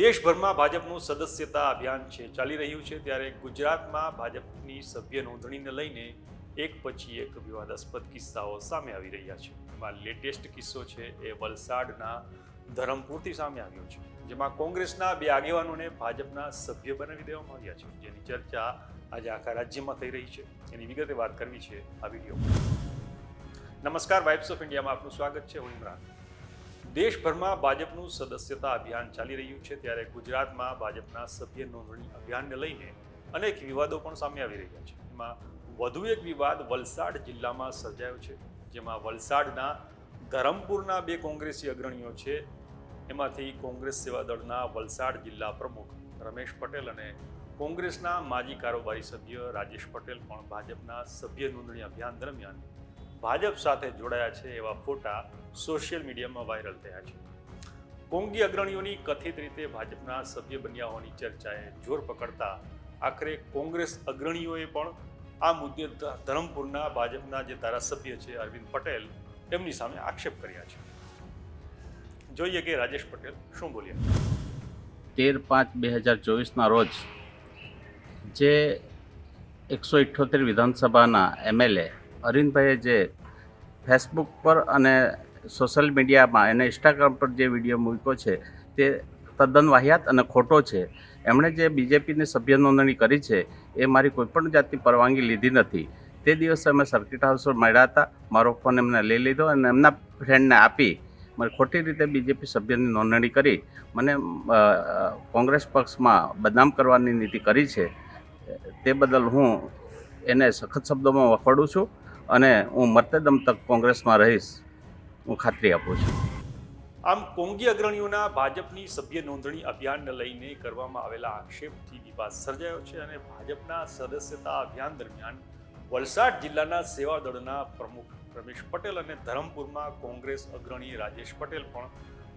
દેશભરમાં ભાજપનું સદસ્યતા અભિયાન છે, ચાલી રહ્યું છે ત્યારે ગુજરાતમાં ભાજપની સભ્ય નોંધણીને લઈને એક પછી એક વિવાદાસ્પદ કિસ્સાઓ સામે આવી રહ્યા છે. એમાં લેટેસ્ટ કિસ્સો છે એ વલસાડના ધરમપુરથી સામે આવ્યો છે, જેમાં કોંગ્રેસના બે આગેવાનોને ભાજપના સભ્ય બનાવી દેવામાં આવ્યા છે. જેની ચર્ચા આજે આખા રાજ્યમાં થઈ રહી છે. એની વિગતે વાત કરવી છે આ વીડિયો. નમસ્કાર વાઇબ્સ ઓફ ઇન્ડિયામાં આપનું સ્વાગત છે. હું ઇમરાન. દેશભરમાં ભાજપનું સદસ્યતા અભિયાન ચાલી રહ્યું છે ત્યારે ગુજરાતમાં ભાજપના સભ્ય નોંધણી અભિયાનને લઈને અનેક વિવાદો પણ સામે આવી રહ્યા છે. એમાં વધુ એક વિવાદ વલસાડ જિલ્લામાં સર્જાયો છે, જેમાં વલસાડના ધરમપુરના બે કોંગ્રેસી અગ્રણીઓ છે. એમાંથી કોંગ્રેસ સેવા દળના વલસાડ જિલ્લા પ્રમુખ રમેશ પટેલ અને કોંગ્રેસના માજી કારોબારી સભ્ય રાજેશ પટેલ પણ ભાજપના સભ્ય નોંધણી અભિયાન દરમિયાન ભાજપ સાથે જોડાયા છે એવા ફોટા સોશિયલ મીડિયામાં વાયરલ થયા છે. કોંગી અગ્રણીઓની કથિત રીતે ભાજપના સભ્ય બન્યા હોવાની ચર્ચાએ જોર પકડતા આખરે કોંગ્રેસ અગ્રણીઓએ પણ આ મુદ્દે ધરમપુરના ભાજપના જે ધારાસભ્ય છે અરવિંદ પટેલ એમની સામે આક્ષેપ કર્યા છે. જોઈએ કે રાજેશ પટેલ શું બોલ્યા તેર પાંચ બે હજાર ચોવીસના રોજ જે એકસો ઇઠ્ઠોતેર વિધાનસભાના એમએલએ અરવિંદભાઈએ જે ફેસબુક પર અને સોશિયલ મીડિયામાં એને ઇન્સ્ટાગ્રામ પર જે વીડિયો મૂક્યો છે, તે તદ્દન વાહિયાત અને ખોટો છે. એમણે જે બીજેપીની સભ્ય નોંધણી કરી છે, એ મારી કોઈપણ જાતની પરવાનગી લીધી નથી. તે દિવસે અમે સર્કિટ હાઉસ મળ્યા હતા. મારો ફોન એમને લઈ લીધો અને એમના ફ્રેન્ડને આપી મને ખોટી રીતે બીજેપી સભ્યની નોંધણી કરી. મને કોંગ્રેસ પક્ષમાં બદનામ કરવાની નીતિ કરી છે. તે બદલ હું એને સખત શબ્દોમાં વખોડું છું. અને હું મતદમ તક કોંગ્રેસમાં રહીશ, હું ખાતરી આપું છું. આમ કોંગી અગ્રણીઓના ભાજપની સભ્ય નોંધણી અભિયાનને લઈને કરવામાં આવેલા આક્ષેપથી વિવાદ સર્જાયો છે અને ભાજપના સદસ્યતા અભિયાન દરમિયાન વલસાડ જિલ્લાના સેવા દળના પ્રમુખ રમેશ પટેલ અને ધરમપુરમાં કોંગ્રેસ અગ્રણી રાજેશ પટેલ પણ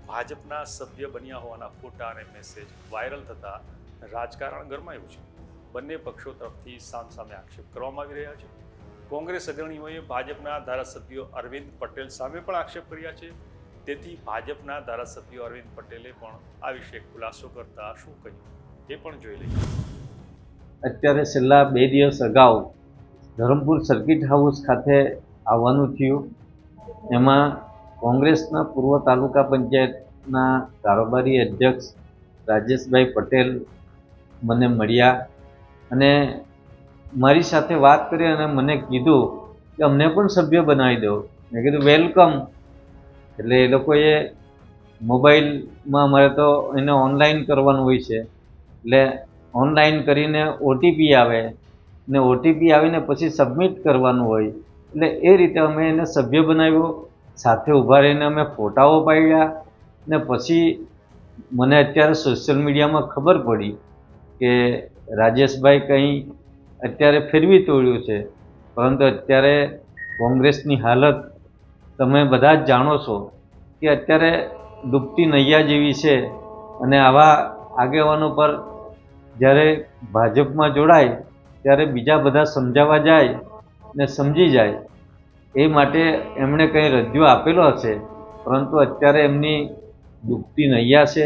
ભાજપના સભ્ય બન્યા હોવાના ફોટા અને મેસેજ વાયરલ થતા રાજકારણ ગરમાયું છે. બંને પક્ષો તરફથી સામસામે આક્ષેપ કરવામાં આવી રહ્યા છે. કોંગ્રેસ અગ્રણીઓએ ભાજપના ધારાસભ્યો અરવિંદ પટેલ સામે પણ આક્ષેપ કર્યા છે. તેથી ભાજપના ધારાસભ્ય અરવિંદ પટેલે પણ આ વિશે ખુલાસો કરતા શું કહ્યું એ પણ જોઈ લઈએ. અત્યારે છેલ્લા બે દિવસ અગાઉ ધરમપુર સર્કિટ હાઉસ ખાતે આવવાનું થયું. એમાં કોંગ્રેસના પૂર્વ તાલુકા પંચાયતના કારોબારી અધ્યક્ષ રાજેશભાઈ પટેલ મને મળ્યા અને મારી સાથે વાત કરી અને મને કીધું કે અમને પણ સભ્ય બનાવી દો. મેં કીધું, વેલકમ. એટલે એ લોકોએ મોબાઈલમાં અમારે તો એને ઓનલાઈન કરવાનું હોય છે. એટલે ઓનલાઈન કરીને ઓટીપી આવે ને ઓટીપી આવીને પછી સબમિટ કરવાનું હોય. એટલે એ રીતે અમે એને સભ્ય બનાવ્યો. સાથે ઊભા રહીને અમે ફોટાઓ પાડ્યા ને પછી મને અત્યારે સોશિયલ મીડિયામાં ખબર પડી કે રાજેશભાઈ કંઈ અત્યારે ફેરવી તોડ્યું છે. પરંતુ અત્યારે કોંગ્રેસની હાલત તમે બધા જ જાણો છો કે અત્યારે ડૂબતી નૈયા જેવી છે અને આવા આગેવાનો પર જ્યારે ભાજપમાં જોડાય, ત્યારે બીજા બધા સમજાવવા જાય ને સમજી જાય. એ માટે એમણે કંઈ રજૂ આપેલો હશે. પરંતુ અત્યારે એમની ડૂબતી નૈયા છે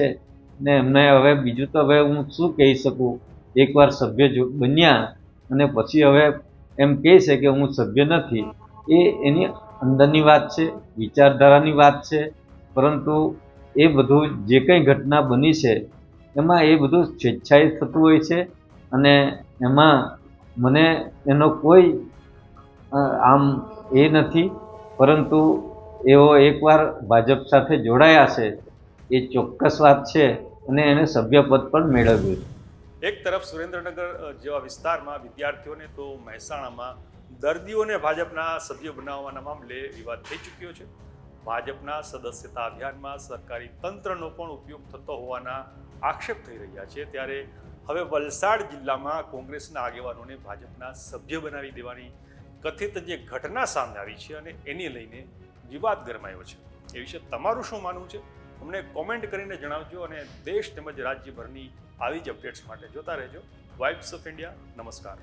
ને એમને હવે બીજું તો હવે હું શું કહી શકું? એકવાર સભ્ય જો બન્યા અને પછી હવે એમ કહે છે કે હું સભ્ય નથી. એ એની અંદરની વાત છે, વિચારધારાની વાત છે. પરંતુ એ બધું જે કંઈ ઘટના બની છે, એમાં એ બધું સ્વેચ્છાએ થતું હોય છે. અને એમાં મને એનો કોઈ આમ એ નથી. પરંતુ એઓ એકવાર ભાજપ સાથે જોડાયા છે. એ ચોક્કસ વાત છે અને એને સભ્યપદ પણ મેળવ્યું છે. એક તરફ સુરેન્દ્રનગર જેવા વિસ્તારમાં વિદ્યાર્થીઓને તો મહેસાણામાં દર્દીઓને ભાજપના સભ્ય બનાવવાના મામલે વિવાદ થઈ ચૂક્યો છે. ભાજપના સદસ્યતા અભિયાનમાં સરકારી તંત્રનો પણ ઉપયોગ થતો હોવાના આક્ષેપ થઈ રહ્યા છે. ત્યારે હવે વલસાડ જિલ્લામાં કોંગ્રેસના આગેવાનોને ભાજપના સભ્ય બનાવી દેવાની કથિત જે ઘટના સામે આવી છે અને એને લઈને વિવાદ ગરમાયો છે. એ વિશે તમારું શું માનવું છે? અમને કોમેન્ટ કરીને જણાવજો અને દેશ તેમજ રાજ્યભરની આવી જ અપડેટ્સ માટે જોતા રહેજો. વાઇબ્સ ઓફ ઇન્ડિયા નમસ્કાર.